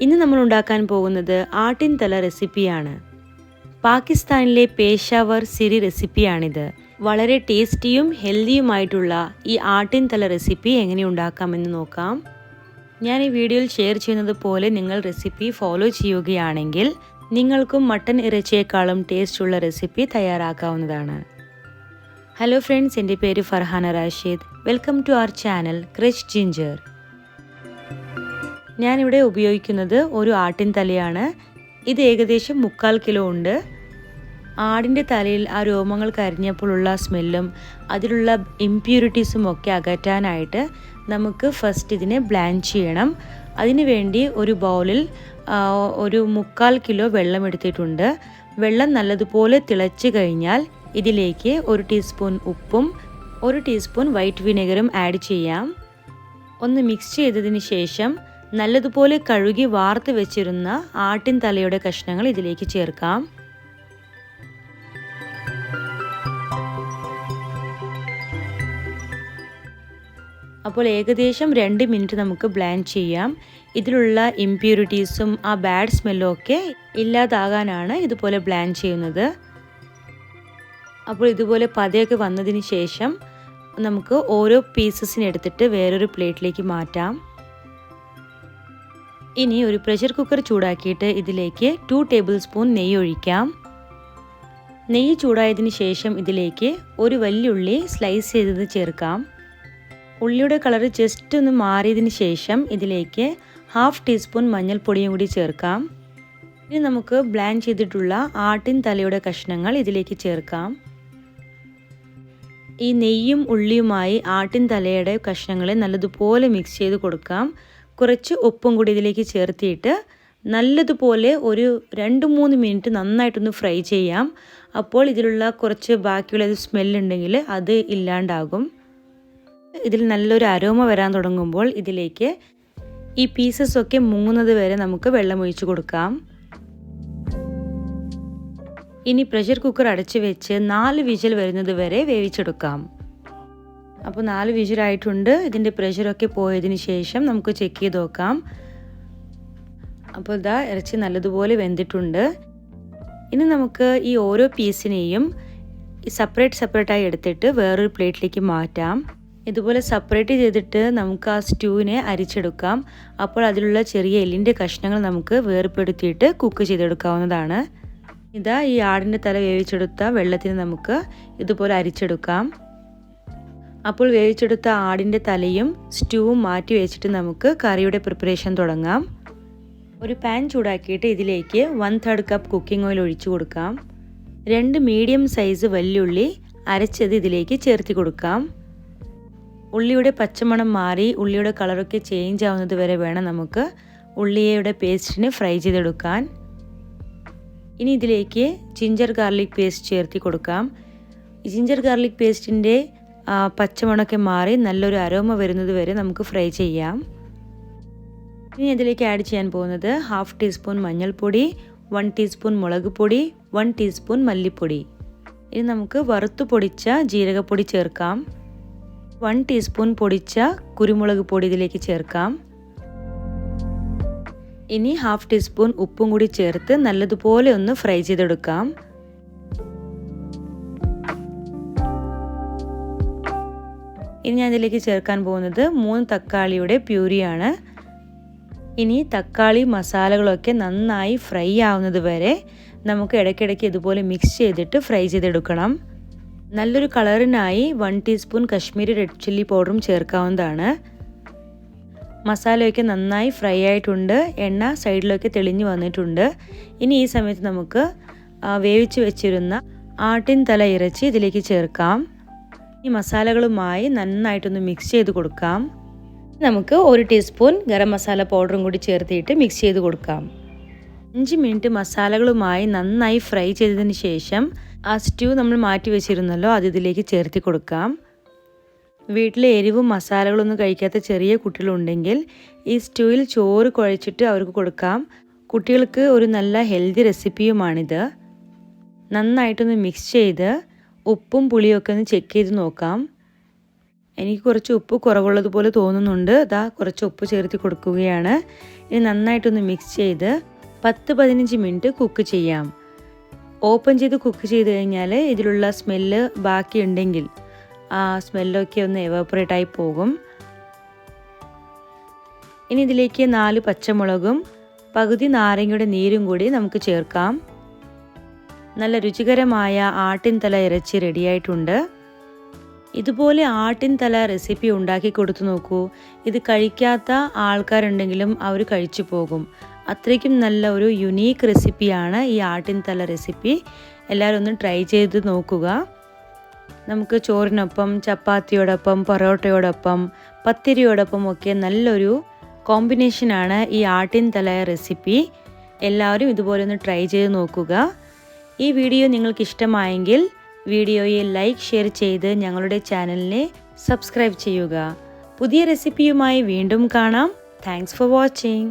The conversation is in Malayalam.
ഇന്ന് നമ്മൾ ഉണ്ടാക്കാൻ പോകുന്നത് ആട്ടിൻ തല റെസിപ്പിയാണ്. പാകിസ്ഥാനിലെ പേഷാവർ സിരി റെസിപ്പിയാണിത്. വളരെ ടേസ്റ്റിയും ഹെൽത്തിയുമായിട്ടുള്ള ഈ ആട്ടിൻ തല റെസിപ്പി എങ്ങനെ ഉണ്ടാക്കാമെന്ന് നോക്കാം. ഞാൻ ഈ വീഡിയോയിൽ ഷെയർ ചെയ്യുന്നത് പോലെ നിങ്ങൾ റെസിപ്പി ഫോളോ ചെയ്യുകയാണെങ്കിൽ നിങ്ങൾക്കും മട്ടൻ ഇറച്ചിയേക്കാളും ടേസ്റ്റുള്ള റെസിപ്പി തയ്യാറാക്കാവുന്നതാണ്. ഹലോ ഫ്രണ്ട്സ് എന്റെ പേര് Farhana Rashid. Welcome to our channel Krish ginger. ഞാനിവിടെ ഉപയോഗിക്കുന്നത് ഒരു ആട്ടിൻ തലയാണ്. ഇത് ഏകദേശം മുക്കാൽ കിലോ ഉണ്ട്. ആടിന്റെ തലയിൽ ആ രോമങ്ങൾ കരിഞ്ഞപ്പോഴുള്ള സ്മെല്ലും അതിലുള്ള ഇമ്പ്യൂരിറ്റീസും ഒക്കെ അകറ്റാനായിട്ട് നമുക്ക് ഫസ്റ്റ് ഇതിനെ ബ്ലാൻഡ് ചെയ്യണം. അതിനു വേണ്ടി ഒരു ബൗളിൽ ഒരു മുക്കാൽ കിലോ വെള്ളം എടുത്തിട്ടുണ്ട്. വെള്ളം നല്ലതുപോലെ തിളച്ച് കഴിഞ്ഞാൽ ഇതിലേക്ക് ഒരു ടീസ്പൂൺ ഉപ്പും ഒരു ടീസ്പൂൺ വൈറ്റ് വിനെഗറും ആഡ് ചെയ്യാം. ഒന്ന് മിക്സ് ചെയ്തതിന് ശേഷം നല്ലതുപോലെ കഴുകി വാർത്ത് വെച്ചിരുന്ന ആട്ടിൻ തലയുടെ കഷ്ണങ്ങൾ ഇതിലേക്ക് ചേർക്കാം. അപ്പോൾ ഏകദേശം രണ്ട് മിനിറ്റ് നമുക്ക് ബ്ലാൻഡ് ചെയ്യാം. ഇതിലുള്ള ഇംപ്യൂരിറ്റീസും ആ ബാഡ് സ്മെല്ലും ഒക്കെ ഇല്ലാതാകാനാണ് ഇതുപോലെ ബ്ലാൻഡ് ചെയ്യുന്നത്. അപ്പോൾ ഇതുപോലെ പതയൊക്കെ വന്നതിന് ശേഷം നമുക്ക് ഓരോ പീസസിനെടുത്തിട്ട് വേറൊരു പ്ലേറ്റിലേക്ക് മാറ്റാം. ഇനി ഒരു പ്രഷർ കുക്കർ ചൂടാക്കിയിട്ട് ഇതിലേക്ക് ടു ടേബിൾ സ്പൂൺ നെയ്യ് ഒഴിക്കാം. നെയ്യ് ചൂടായതിന് ശേഷം ഇതിലേക്ക് ഒരു വലിയുള്ളി സ്ലൈസ് ചെയ്തത് ചേർക്കാം. ഉള്ളിയുടെ കളർ ജസ്റ്റ് ഒന്ന് മാറിയതിന് ശേഷം ഇതിലേക്ക് ഹാഫ് ടീസ്പൂൺ മഞ്ഞൾപ്പൊടിയും കൂടി ചേർക്കാം. ഇനി നമുക്ക് ബ്ലാൻഡ് ചെയ്തിട്ടുള്ള ആട്ടിൻ തലയുടെ കഷ്ണങ്ങൾ ഇതിലേക്ക് ചേർക്കാം. ഈ നെയ്യും ഉള്ളിയുമായി ആട്ടിൻ തലയുടെ കഷ്ണങ്ങളെ നല്ലതുപോലെ മിക്സ് ചെയ്ത് കൊടുക്കാം. കുറച്ച് ഉപ്പും കൂടി ഇതിലേക്ക് ചേർത്തിയിട്ട് നല്ലതുപോലെ ഒരു രണ്ട് മൂന്ന് മിനിറ്റ് നന്നായിട്ടൊന്ന് ഫ്രൈ ചെയ്യാം. അപ്പോൾ ഇതിലുള്ള കുറച്ച് ബാക്കിയുള്ള സ്മെല്ലുണ്ടെങ്കിൽ അത് ഇല്ലാണ്ടാകും. ഇതിൽ നല്ലൊരു അരോമ വരാൻ തുടങ്ങുമ്പോൾ ഇതിലേക്ക് ഈ പീസസ് ഒക്കെ മുങ്ങുന്നത് വരെ നമുക്ക് വെള്ളം ഒഴിച്ചു കൊടുക്കാം. ഇനി പ്രഷർ കുക്കർ അടച്ചു വെച്ച് നാല് വിജൽ വരുന്നത് വരെ വേവിച്ചെടുക്കാം. അപ്പോൾ നാല് വിജിലായിട്ടുണ്ട് ഇതിന്റെ പ്രഷറൊക്കെ പോയതിന് ശേഷം നമുക്ക് ചെക്ക് ചെയ്ത് നോക്കാം. അപ്പോൾ ഇതാ ഇറച്ചി നല്ലതുപോലെ വെന്തിട്ടുണ്ട്. ഇനി നമുക്ക് ഈ ഓരോ പീസിനെയും സെപ്പറേറ്റ് സെപ്പറേറ്റായി എടുത്തിട്ട് വേറൊരു പ്ലേറ്റിലേക്ക് മാറ്റാം. ഇതുപോലെ സെപ്പറേറ്റ് ചെയ്തിട്ട് നമുക്ക് ആ സ്റ്റൂവിനെ അരിച്ചെടുക്കാം. അപ്പോൾ അതിലുള്ള ചെറിയ എല്ലിന്റെ കഷ്ണങ്ങൾ നമുക്ക് വേർപ്പെടുത്തിയിട്ട് കുക്ക് ചെയ്തെടുക്കാവുന്നതാണ്. ഇതാ ഈ ആടിന്റെ തല വേവിച്ചെടുത്ത വെള്ളത്തിന് നമുക്ക് ഇതുപോലെ അരിച്ചെടുക്കാം. അപ്പോൾ വേവിച്ചെടുത്ത ആടിന്റെ തലയും സ്റ്റൂവും മാറ്റി വെച്ചിട്ട് നമുക്ക് കറിയുടെ പ്രിപ്പറേഷൻ തുടങ്ങാം. ഒരു പാൻ ചൂടാക്കിയിട്ട് ഇതിലേക്ക് one third cup cooking oil ഒഴിച്ചു കൊടുക്കാം. രണ്ട് മീഡിയം സൈസ് വല്യുള്ളി അരച്ചത് ഇതിലേക്ക് ചേർത്തി കൊടുക്കാം. ഉള്ളിയുടെ പച്ചമണം മാറി ഉള്ളിയുടെ കളറൊക്കെ ചേഞ്ച് ആവുന്നത് വരെ വേണം നമുക്ക് ഉള്ളിയുടെ പേസ്റ്റിന് ഫ്രൈ ചെയ്തെടുക്കാൻ. ഇനി ഇതിലേക്ക് ജിഞ്ചർ ഗാർലിക് പേസ്റ്റ് ചേർത്തി കൊടുക്കാം. ജിഞ്ചർ ഗാർലിക് പേസ്റ്റിന്റെ പച്ചമണമൊക്കെ മാറി നല്ലൊരു അരോമ വരുന്നത് വരെ നമുക്ക് ഫ്രൈ ചെയ്യാം. ഇനി ഇതിലേക്ക് ആഡ് ചെയ്യാൻ പോകുന്നത് ഹാഫ് ടീസ്പൂൺ മഞ്ഞൾപ്പൊടി വൺ ടീസ്പൂൺ മുളക് പൊടി വൺ ടീസ്പൂൺ മല്ലിപ്പൊടി. ഇനി നമുക്ക് വറുത്തു പൊടിച്ച ജീരകപ്പൊടി ചേർക്കാം. വൺ ടീസ്പൂൺ പൊടിച്ച കുരുമുളക് പൊടി ഇതിലേക്ക് ചേർക്കാം. ഇനി ഹാഫ് ടീസ്പൂൺ ഉപ്പും കൂടി ചേർത്ത് നല്ലതുപോലെ ഒന്ന് ഫ്രൈ ചെയ്തെടുക്കാം. ഇനി ഞാൻ ഇതിലേക്ക് ചേർക്കാൻ പോകുന്നത് മൂന്ന് തക്കാളിയുടെ പ്യൂരിയാണ്. ഇനി തക്കാളി മസാലകളൊക്കെ നന്നായി ഫ്രൈ ആവുന്നത് വരെ നമുക്ക് ഇടയ്ക്കിടയ്ക്ക് ഇതുപോലെ മിക്സ് ചെയ്തിട്ട് ഫ്രൈ ചെയ്തെടുക്കണം. നല്ലൊരു കളറിനായി one teaspoon Kashmiri red chilli പൗഡറും ചേർക്കാവുന്നതാണ്. മസാലയൊക്കെ നന്നായി ഫ്രൈ ആയിട്ടുണ്ട്. എണ്ണ സൈഡിലൊക്കെ തെളിഞ്ഞു വന്നിട്ടുണ്ട്. ഇനി ഈ സമയത്ത് നമുക്ക് വേവിച്ച് വെച്ചിരുന്ന ആട്ടിൻ തല ഇറച്ചി ഇതിലേക്ക് ചേർക്കാം. ഈ മസാലകളുമായി നന്നായിട്ടൊന്ന് മിക്സ് ചെയ്ത് കൊടുക്കാം. നമുക്ക് ഒരു ടീസ്പൂൺ ഗരം മസാല പൗഡറും കൂടി ചേർത്തിട്ട് മിക്സ് ചെയ്ത് കൊടുക്കാം. അഞ്ച് മിനിറ്റ് മസാലകളുമായി നന്നായി ഫ്രൈ ചെയ്തതിന് ശേഷം ആ സ്റ്റ്യൂ നമ്മൾ മാറ്റി വെച്ചിരുന്നല്ലോ അത് ഇതിലേക്ക് ചേർത്തി കൊടുക്കാം. വീട്ടിലെ എരിവും മസാലകളൊന്നും കഴിക്കാത്ത ചെറിയ കുട്ടികളുണ്ടെങ്കിൽ ഈ സ്റ്റൂവിൽ ചോറ് കുഴച്ചിട്ട് അവർക്ക് കൊടുക്കാം. കുട്ടികൾക്ക് ഒരു നല്ല ഹെൽത്തി റെസിപ്പിയുമാണിത് നന്നായിട്ടൊന്ന് മിക്സ് ചെയ്ത് ഉപ്പും പുളിയൊക്കെ ഒന്ന് ചെക്ക് ചെയ്ത് നോക്കാം. എനിക്ക് കുറച്ച് ഉപ്പ് കുറവുള്ളതുപോലെ തോന്നുന്നുണ്ട്. അതാ കുറച്ച് ഉപ്പ് ചേർത്ത് കൊടുക്കുകയാണ്. ഇനി നന്നായിട്ടൊന്ന് മിക്സ് ചെയ്ത് പത്ത് പതിനഞ്ച് മിനിറ്റ് കുക്ക് ചെയ്യാം. ഓപ്പൺ ചെയ്ത് കുക്ക് ചെയ്ത് കഴിഞ്ഞാൽ ഇതിലുള്ള സ്മെല്ല് ബാക്കിയുണ്ടെങ്കിൽ ആ സ്മെല്ലൊക്കെ ഒന്ന് എവാപ്പറേറ്റ് ആയി പോകും. ഇനി ഇതിലേക്ക് നാല് പച്ചമുളകും പകുതി നാരങ്ങയുടെ നീരും കൂടി നമുക്ക് ചേർക്കാം. നല്ല രുചികരമായ ആട്ടിൻ തല ഇറച്ചി റെഡിയായിട്ടുണ്ട്. ഇതുപോലെ ആട്ടിൻ തല റെസിപ്പി ഉണ്ടാക്കി കൊടുത്തു നോക്കൂ. ഇത് കഴിക്കാത്ത ആൾക്കാരുണ്ടെങ്കിലും അവർ കഴിച്ചു പോകും. അത്രയ്ക്കും നല്ല ഒരു യുണീക്ക് റെസിപ്പിയാണ് ഈ ആട്ടിൻ തല റെസിപ്പി എല്ലാവരും ഒന്ന് ട്രൈ ചെയ്ത് നോക്കുക. നമുക്ക് ചോറിനൊപ്പം ചപ്പാത്തിയോടൊപ്പം പൊറോട്ടയോടൊപ്പം പത്തിരിയോടൊപ്പം ഒക്കെ നല്ലൊരു കോമ്പിനേഷനാണ് ഈ ആട്ടിൻ തല റെസിപ്പി എല്ലാവരും ഇതുപോലെ ഒന്ന് ട്രൈ ചെയ്ത് നോക്കുക. ഈ വീഡിയോ നിങ്ങൾക്ക് ഇഷ്ടമായെങ്കിൽ വീഡിയോയെ ലൈക്ക് ഷെയർ ചെയ്ത് ഞങ്ങളുടെ ചാനലിനെ സബ്സ്ക്രൈബ് ചെയ്യുക. പുതിയ റെസിപ്പിയുമായി വീണ്ടും കാണാം. Thanks for watching